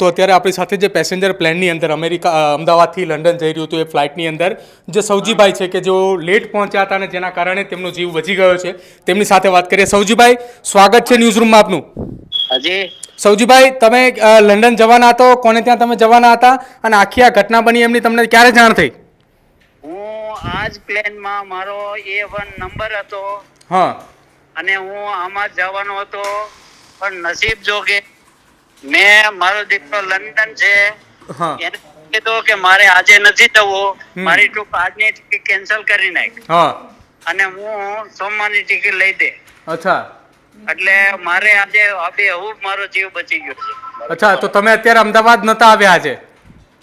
તો અત્યારે આપણી સાથે જે પેસેન્જર પ્લેનની અંદર અમેરિકા અમદાવાદથી લંડન જઈ રહ્યું હતું એ ફ્લાઇટની અંદર જે સૌજીભાઈ છે કે જેઓ લેટ પહોંચ્યા હતા અને જેના કારણે તેમનો જીવ વધી ગયો છે તેમની સાથે વાત કરીએ. સૌજીભાઈ સ્વાગત છે ન્યૂઝ રૂમમાં આપનું. હજી. સૌજીભાઈ તમે લંડન જવાના હતો કોને ત્યાં તમે જવાના હતા અને આખી આ ઘટના બની એમની તમને ક્યારે જાણ થઈ? હું આ જ પ્લેનમાં મારો એ વન નંબર હતો. હા. અને હું આમાં જવાનો હતો. પણ નસીબ જોગે મેં મારો દીકરો લંડન છે. એને કીધું કે મારે આજે નથી જવું. મારી ટૂંક આજની ટિકિટ કેન્સલ કરી નાખ. હા. અને હું સોમવારની ટિકિટ લઈ દે. અચ્છા. એટલે મારે આજે હવે હું મારો જીવ બચી ગયો છે. અચ્છા તો તમે અત્યારે અમદાવાદ નતા આવ્યા આજે?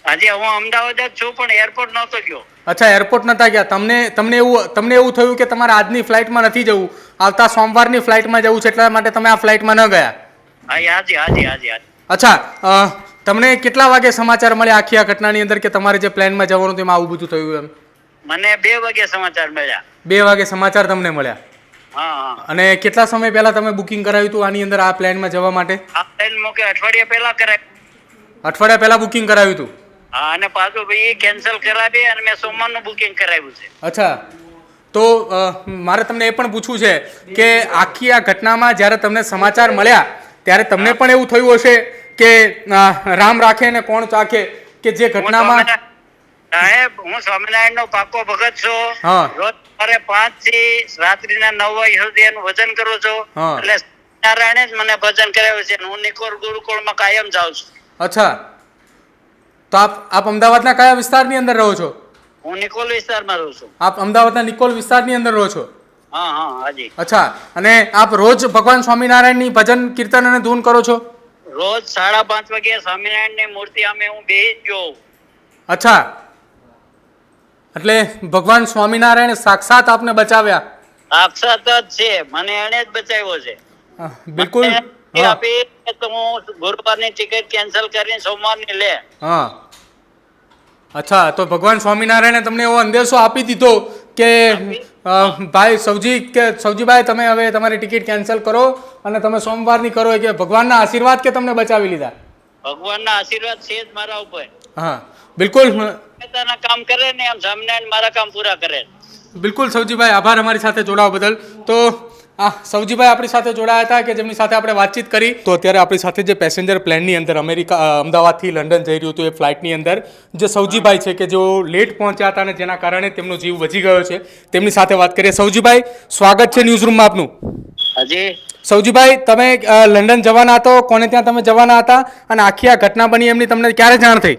આજે હું અમદાવાદ જ છું પણ એરપોર્ટ નહોતો ગયો. અચ્છા એરપોર્ટ નતા ગયા. તમને તમને એવું તમને એવું થયું કે તમારે આજની ફ્લાઇટમાં નથી જવું? આવતા સોમવારની ફ્લાઇટમાં જવું છે એટલા માટે તમે આ ફ્લાઇટમાં ન ગયા? હા હાજી હાજી હાજી હાજી અચ્છા તમને કેટલા વાગે સમાચાર મળ્યા આખી આ ઘટનાની અંદર કે તમારે જે પ્લેનમાં જવાનું હતું એમાં આવું બધું થયું એમ? મને બે વાગે સમાચાર મળ્યા. બે વાગે સમાચાર તમને મળ્યા? અને કેટલા સમય પહેલા તમે બુકિંગ કરાવ્યું હતું આની અંદર આ પ્લેનમાં જવા માટે? આ ટ્રેન મોકે અઠવાડિયા પહેલા કરાવ્યું અઠવાડિયા પહેલા બુકિંગ કરાવ્યું હતું? હા અને પાછું ભાઈ કેન્સલ કરાવી અને મેં સોમવારનું બુકિંગ કરાવ્યું છે. અચ્છા. તો મારે તમને એ પણ પૂછવું છે કે આખી આ ઘટનામાં જ્યારે તમને સમાચાર મળ્યા ત્યારે તમને પણ એવું થયું હશે કે રામ રાખે ને કોણ ચાખે કે જે ઘટનામાં સાહેબ હું સ્વામિનારાયણ નો પાકો ભગત છું. હા. રોજ સવારે પાંચથી રાત્રિના નવ વાગ્યા સુધી એનું ભજન કરું છું. એટલે નારાયણે જ મને ભજન કરાવ્યું છે અને હું નિકોલ ગુરુકુળમાં કાયમ જાઉં છું. અચ્છા. તો આપ આપ અમદાવાદના કયા વિસ્તારની અંદર રહો છો? હું નિકોલ વિસ્તારમાં રહું છું. આપ અમદાવાદના નિકોલ વિસ્તારની અંદર રહો છો? હા હા હાજી. અચ્છા અને આપ રોજ ભગવાન સ્વામિનારાયણની ભજન કીર્તન અને ધૂન કરો છો? રોજ સાડા પાંચ વાગે સ્વામિનારાયણની મૂર્તિ અમે હું બેહી જ જોઉં. અચ્છા. એટલે ભગવાન સ્વામિનારાયણ સાક્ષાત આપને બચાવ્યા? સાક્ષાત જ છે. મને એને જ બચાવ્યો છે. બિલકુલ. ગુરુવારની ટિકિટ કેન્સલ કરીને સોમવારની લે. હા. અચ્છા તો ભગવાન સ્વામિનારાયણે તમને એવો અંદેશો આપી દીધો કે ભાઈ સૌજી કે સૌજીભાઈ તમે હવે તમારી ટિકિટ કેન્સલ કરો અને તમે સોમવારની કરો કે ભગવાનના આશીર્વાદ કે તમને બચાવી લીધા? ભગવાનના આશીર્વાદ છે જ મારા ઉપર. હા બિલકુલ. પોતાના કામ કરે ને આમ સ્વામિનારાયણ મારા કામ પૂરા કરે. બિલકુલ સૌજીભાઈ આભાર અમારી સાથે જોડાવા બદલ. તો આ સૌજીભાઈ આપણી સાથે જોડાયા હતા કે જેમની સાથે આપણે વાતચીત કરી. તો અત્યારે આપણી સાથે જે પેસેન્જર પ્લેનની અંદર અમેરિકા અમદાવાદથી લંડન જઈ રહ્યું હતું એ ફ્લાઇટની અંદર જે સૌજીભાઈ છે કે જેઓ લેટ પહોંચ્યા હતા અને જેના કારણે તેમનો જીવ વધી ગયો છે તેમની સાથે વાત કરીએ. સૌજીભાઈ સ્વાગત છે ન્યૂઝ રૂમમાં આપનું. હજી. સૌજીભાઈ તમે લંડન જવાના હતો કોને ત્યાં તમે જવાના હતા અને આખી આ ઘટના બની એમની તમને ક્યારે જાણ થઈ?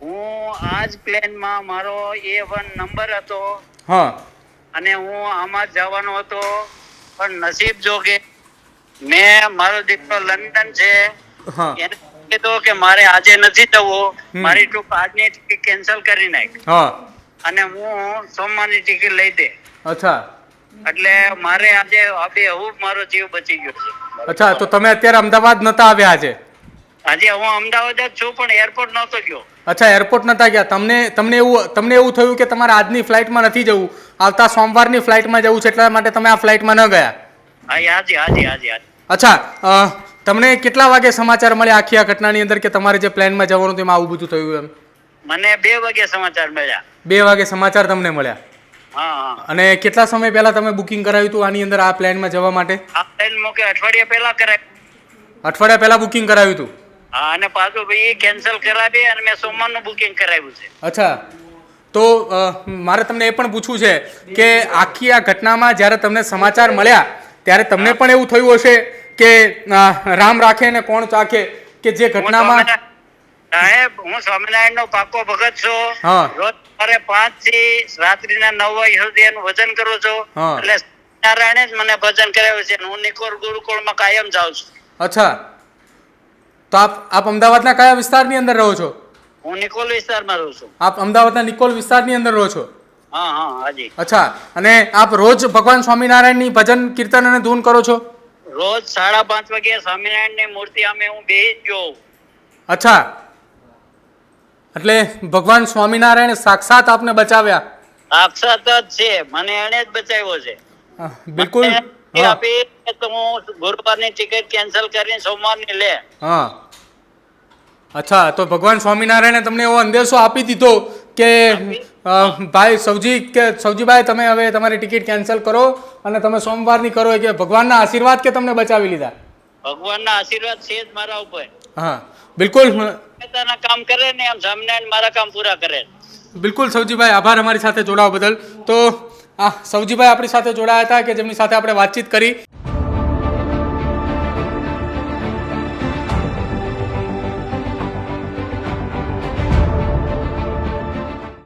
હું આ જ પ્લેનમાં મારો એ વન નંબર હતો. હા. અને હું આમાં જવાનો હતો. પણ નસીબ જો કે મેં મારો દીકરો લંડન છે એને કીધું કે મારે આજે નથી જવું મારી ટ્રીપ આજની ટિકિટ કેન્સલ કરી નાખ. અને હું સોમવારની ટિકિટ લઈ દે. અચ્છા. એટલે મારે આજે હવે હું મારો જીવ બચી ગયો છે. અચ્છા તો તમે અત્યારે અમદાવાદ નતા આવ્યા આજે? આજે હું અમદાવાદ જ છું પણ એરપોર્ટ નહોતો ગયો. અચ્છા એરપોર્ટ નતા ગયા. તમને તમને એવું તમને એવું થયું કે તમારે આજની ફ્લાઇટમાં નથી જવું? આવતા સોમવારની ફ્લાઇટમાં જવું છે એટલા માટે તમે આ ફ્લાઇટમાં ન ગયા? હાજી હાજી હાજી અચ્છા તમને કેટલા વાગે સમાચાર મળ્યા આખી આ ઘટનાની અંદર કે તમારે જે પ્લેનમાં જવાનું હતું એમાં આવું બધું થયું એમ? મને બે વાગે સમાચાર મળ્યા. બે વાગે સમાચાર તમને મળ્યા? અને કેટલા સમય પહેલા તમે બુકિંગ કરાવ્યું હતું આની અંદર આ પ્લેનમાં જવા માટે? આ મૂકે અઠવાડિયા પહેલા કરાય અઠવાડિયા પહેલા બુકિંગ કરાવ્યું હતું? હા અને પાછું ભાઈ કેન્સલ કરાવી અને મેં સોમવારનું બુકિંગ કરાવ્યું છે. અચ્છા. તો મારે તમને એ પણ પૂછવું છે કે આખી આ ઘટનામાં જ્યારે તમને સમાચાર મળ્યા ત્યારે તમને પણ એવું થયું હશે કે રામ રાખે ને કોણ ચાખે કે જે ઘટનામાં સાહેબ હું સ્વામિનારાયણ નો પાકો ભગત છું. હા. રોજ સવારે પાંચથી રાત્રિના નવ વાગ્યા સુધી એનું ભજન કરું છું. એટલે નારાયણે જ મને ભજન કરાવ્યું છે હું નિકોલ ગુરુકુળમાં કાયમ જાઉં છું. અચ્છા. તો આપ આપ અમદાવાદના કયા વિસ્તારની અંદર રહો છો? હું નિકોલ વિસ્તારમાં રહું છું. આપ અમદાવાદના નિકોલ વિસ્તારની અંદર રહો છો? હા હા હાજી. અચ્છા. અને આપ રોજ ભગવાન સ્વામિનારાયણની ભજન કીર્તન અને ધૂન કરો છો? રોજ સાડા પાંચ વાગે સ્વામિનારાયણની મૂર્તિ અમે હું બેહી જ જોઉં. અચ્છા. એટલે ભગવાન સ્વામિનારાયણ સાક્ષાત આપને બચાવ્યા? સાક્ષાત જ છે. મને એને જ બચાવ્યો છે. બિલકુલ. એ આપી તો હું ગુરુવારની ટિકિટ કેન્સલ કરીને સોમવારની લે. હા. અચ્છા તો ભગવાન સ્વામિનારાયણે તમને એવો અંદેશો આપી દીધો કે ભાઈ સૌજી કે સૌજીભાઈ તમે હવે તમારી ટિકિટ કેન્સલ કરો અને તમે સોમવારની કરો કે ભગવાનના આશીર્વાદ કે તમને બચાવી લીધા? ભગવાનના આશીર્વાદ છે જ મારા ઉપર. હા બિલકુલ. પોતાના કામ કરે ને એમ સ્વામિનારાયણ મારા કામ પૂરા કરે. બિલકુલ સૌજીભાઈ આભાર અમારી સાથે જોડાવા બદલ. તો આ સૌજીભાઈ આપણી સાથે જોડાયા હતા કે જેમની સાથે આપણે વાતચીત કરી.